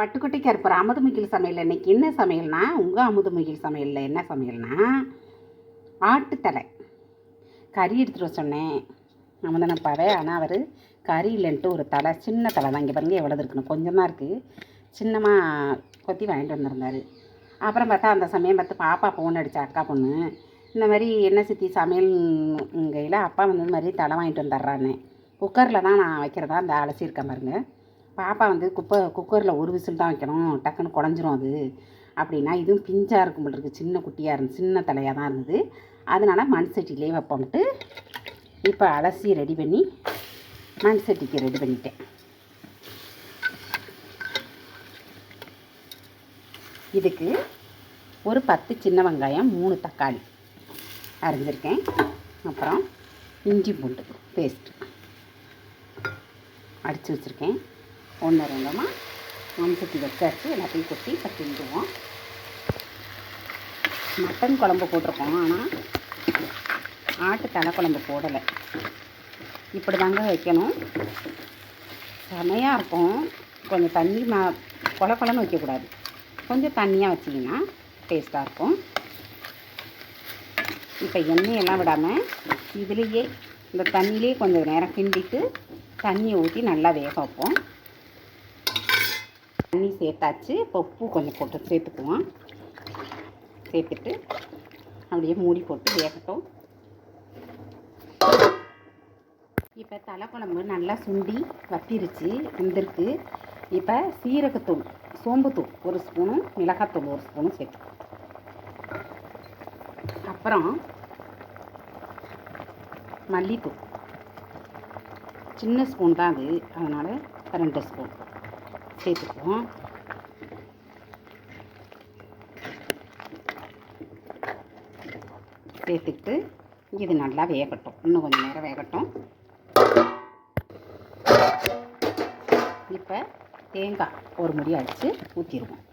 பட்டுக்கொட்டை கருப்பர் அமுதுமுகில் சமையல் இன்னைக்கு என்ன சமையல்னா உங்கள் அமுதுமுகில் சமையலில் என்ன சமையல்னா ஆட்டுத்தலை கறி எடுத்துகிட்டு வர சொன்னேன். அமுதனப்பாவே ஆனால் அவர் கறி இல்லைன்ட்டு ஒரு தலை சின்ன தலை தான். இங்கே பாருங்க எவ்வளோ இருக்கணும் கொஞ்சமாக இருக்குது சின்னமாக கொத்தி வாங்கிட்டு வந்திருந்தார். அப்புறம் பார்த்தா அந்த சமயம் பார்த்து பாப்பா ஃபோன் அடித்தா அக்கா பொண்ணு இந்த மாதிரி என்ன சித்தி சமையல் கையில் அப்பா வந்து மாதிரி தலை வாங்கிட்டு வந்துடுறான்னு. குக்கரில் தான் நான் வைக்கிறதா அந்த அலசியிருக்கேன் பாருங்கள் பாப்பா வந்து குப்பை குக்கரில் ஒரு விசில் தான் வைக்கணும். டக்குன்னு குழஞ்சிரும் அது. அப்படின்னா இதுவும் பிஞ்சாக இருக்கும் போல இருக்குது சின்ன குட்டியாக இருந்து சின்ன தலையாக தான் இருந்தது. அதனால மண் சட்டிலே வைப்போம்ட்டு இப்போ அலசி ரெடி பண்ணி மண் சட்டிக்கு ரெடி பண்ணிட்டேன். இதுக்கு ஒரு பத்து சின்ன வெங்காயம் மூணு தக்காளி அரைஞ்சிருக்கேன். அப்புறம் இஞ்சி பூண்டு பேஸ்ட்டு அடித்து வச்சுருக்கேன். ஒன்று ரெண்டுமா? மண்சட்டி வச்சாச்சு எல்லாத்தையும் கொட்டி இப்போ மட்டன் குழம்பு போட்டிருக்கோம் ஆனால் ஆட்டு தலை குழம்பு போடலை. இப்படி தாங்க வைக்கணும். செமையாக இருக்கும். கொஞ்சம் தண்ணி மா கொல கொலன்னு வைக்கக்கூடாது. கொஞ்சம் தண்ணியாக வச்சிங்கன்னா டேஸ்ட்டாக இருக்கும். இப்போ எண்ணெயெல்லாம் விடாமல் இதுலேயே இந்த தண்ணியிலே கொஞ்சம் நேரம் கிண்டிட்டு தண்ணியை ஊற்றி நல்லா வேக வைப்போம். சேர்த்தாச்சு. இப்போ உப்பு கொஞ்சம் போட்டு சேர்த்துக்குவோம். சேர்த்துட்டு அப்படியே மூடி போட்டு வேகட்டும். இப்போ தலைக்குழம்பு நல்லா சுண்டி வத்திருச்சு வெந்திருக்கு. இப்போ சீரகத்தூள் சோம்புத்தூள் ஒரு ஸ்பூனும் மிளகாத்தூள் ஒரு ஸ்பூனும் சேர்த்து. அப்புறம் மல்லித்தூள். சின்ன ஸ்பூன் தான் அது. அதனால் ரெண்டு ஸ்பூன். சேர்த்துக்குவோம். சேர்த்துக்கிட்டு இது நல்லா வேகட்டும். இன்னும் கொஞ்சம் நேரம் வேகட்டும். இப்போ தேங்காய் ஒரு முடி அடித்து ஊற்றிடுவோம்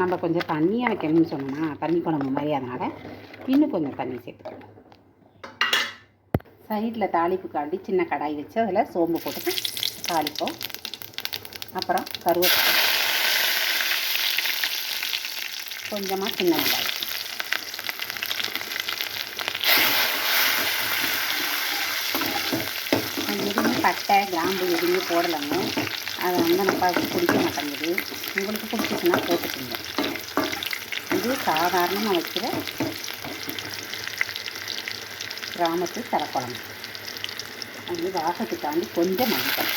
நம்ம கொஞ்சம் தண்ணியாக வைக்கணும்னு சொன்னோம்னா தண்ணி குழம்பு மாதிரி அதனால் இன்னும் கொஞ்சம் தண்ணி சேர்த்துக்கணும். சைடில் தாளிப்புக்காண்டி சின்ன கடாய் வச்சு அதில் சோம்பு போட்டுட்டு தாளிப்போம். அப்புறம் கருவேப்பிலை கொஞ்சமாக சின்ன வெங்காயம் எதுவுமே பட்டை கிராம்பு எதுவுமே போடலைங்க. அதை வந்து நம்ம பிடிக்க மாட்டேங்குது உங்களுக்கு பிடிச்சிச்சுன்னா போட்டுக்கோங்க. இது சாதாரணமாக வைக்கிற கிராமத்து தரக்குழம்பு அது வாசத்துக்காண்டி கொஞ்சம் மஞ்சள்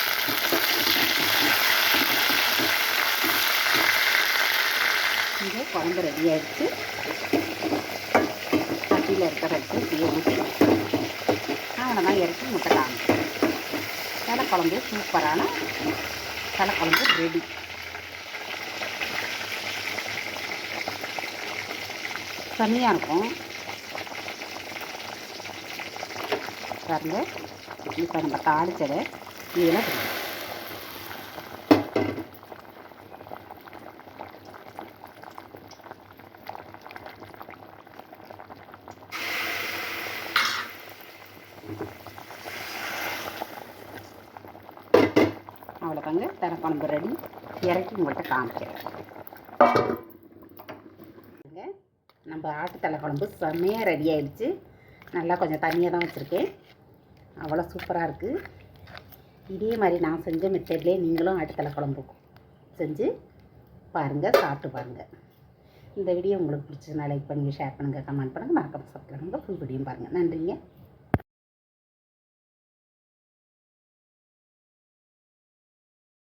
இது குழம்பு ரெடி ஆகிடுச்சு சட்டியில் இருக்கிற எடுத்து இப்படியே ஊற்றி அவ்வளோதான் இறக்கி முட்டை காமிச்சு தலைக்குழம்பு சூப்பரான தலைக்குழம்பு ரெடி செம்மையாக இருக்கும். பாருங்கள் இப்போ நம்ம தாளிச்சதை இதில் அவ்வளோதாங்க தரக்குழம்பு ரெடி இறக்கி உங்கள்கிட்ட காமிக்கிறேன். நம்ம ஆட்டு தலைக்குழம்பு செம்மையாக ரெடி ஆயிடுச்சு. நல்லா கொஞ்சம் தண்ணியாக தான் வச்சுருக்கேன். அவ்வளோ சூப்பராக இருக்குது இதே மாதிரி நான் செஞ்ச மெத்தட்லேயே நீங்களும் ஆட்டு குழம்பு செஞ்சு பாருங்கள் சாப்பிட்டு பாருங்கள் இந்த வீடியோ உங்களுக்கு பிடிச்சதுனா லைக் பண்ணுங்கள் ஷேர் பண்ணுங்கள் கமெண்ட் பண்ணுங்கள் மறக்காமல் சப்ஸ்கிரைப் பண்ணுங்கள் ஃபுல் வீடியோ பாருங்கள் நன்றிங்க.